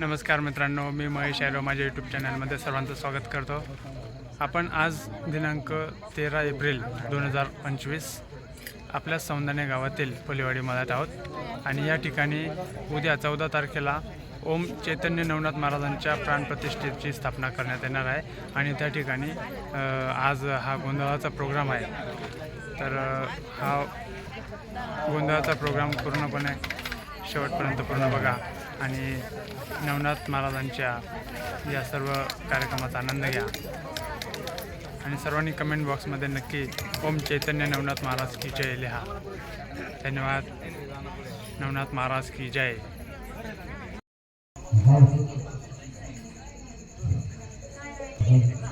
नमस्कार मित्रांनो मी महेश यादव माझ्या यूट्यूब चॅनलमध्ये सर्वांचं स्वागत करतो. आपण आज दिनांक तेरा एप्रिल दोन हजार पंचवीस आपल्या सौंदर्य गावातील फुलेवाडी मळ्यात आहोत. आणि या ठिकाणी उद्या चौदा तारखेला ओम चैतन्य नवनाथ महाराजांच्या प्राणप्रतिष्ठेची स्थापना करण्यात येणार आहे. आणि त्या ठिकाणी आज हा गोंधळाचा प्रोग्राम आहे. तर हा गोंधळाचा प्रोग्राम पूर्णपणे शेवटपर्यंत पूर्ण बघा. आणि नवनाथ महाराजांच्या या सर्व कार्यक्रमाचा आनंद घ्या. आणि सर्वांनी कमेंट बॉक्समध्ये नक्की ओम चैतन्य नवनाथ महाराज की जय लिहा. धन्यवाद. नवनाथ महाराज की जय. मोलकडी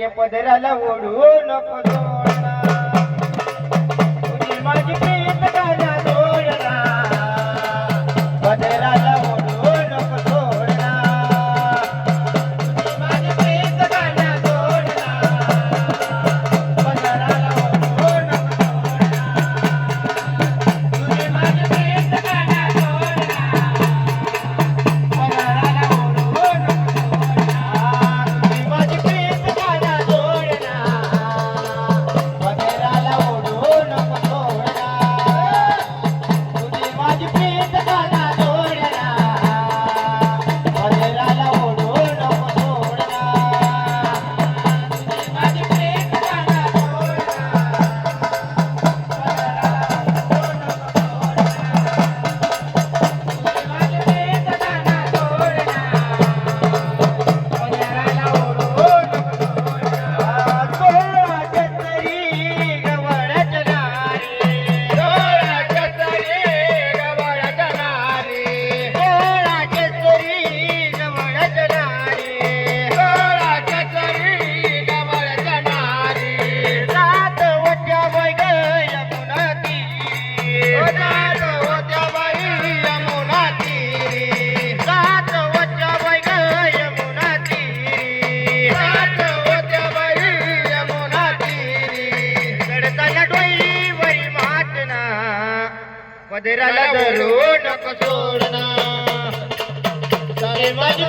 అరే పొదరాల ఓడు నొప్ప మాజీ ప్రియత વધેરા લદરો નક છોડના. તારે મજ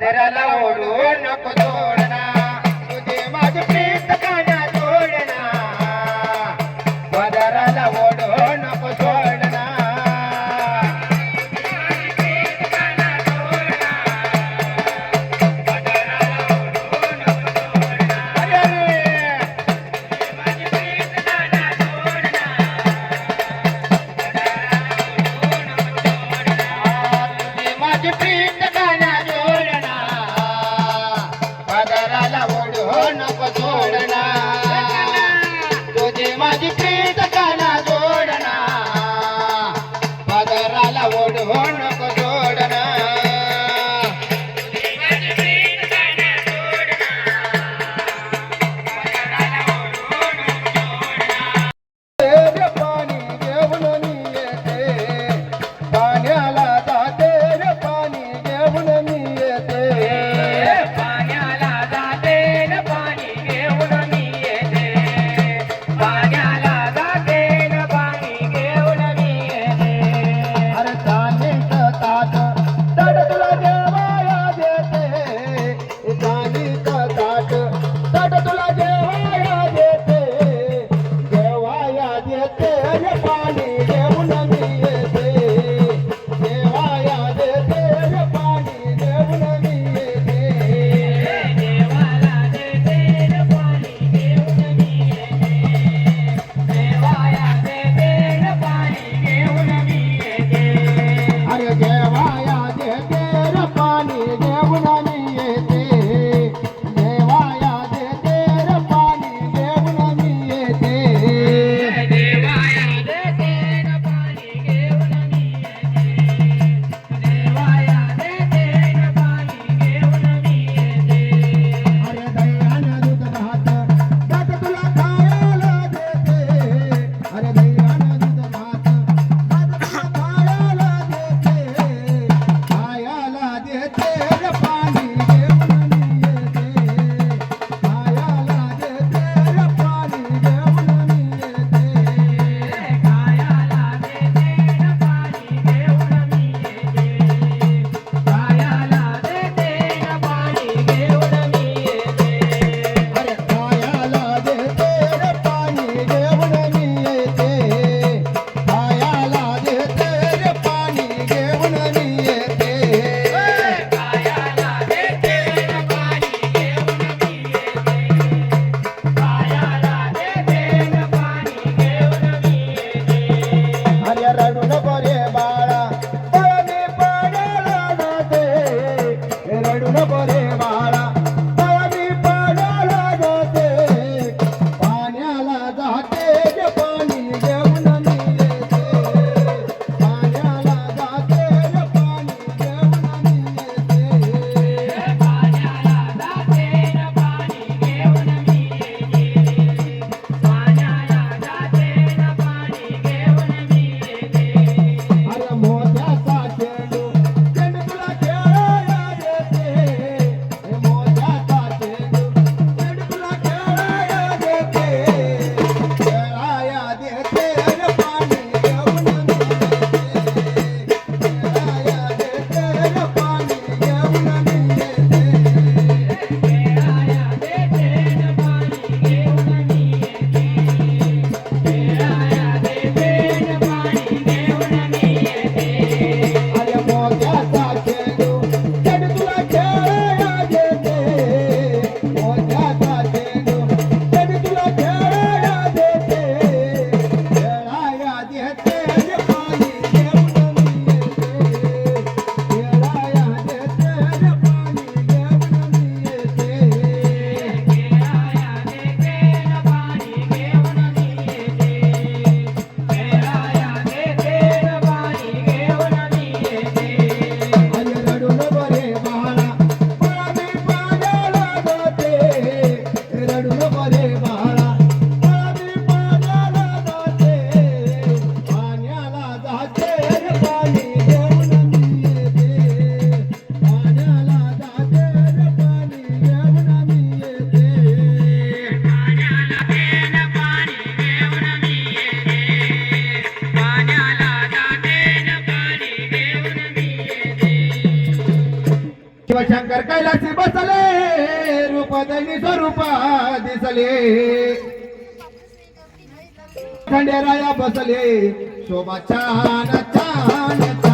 आदराला ओढू नको जोड शंकर कैलासी बसले रूप दैनी स्वरूपा दिसले. खंडेराया बसले शोभा छान छान.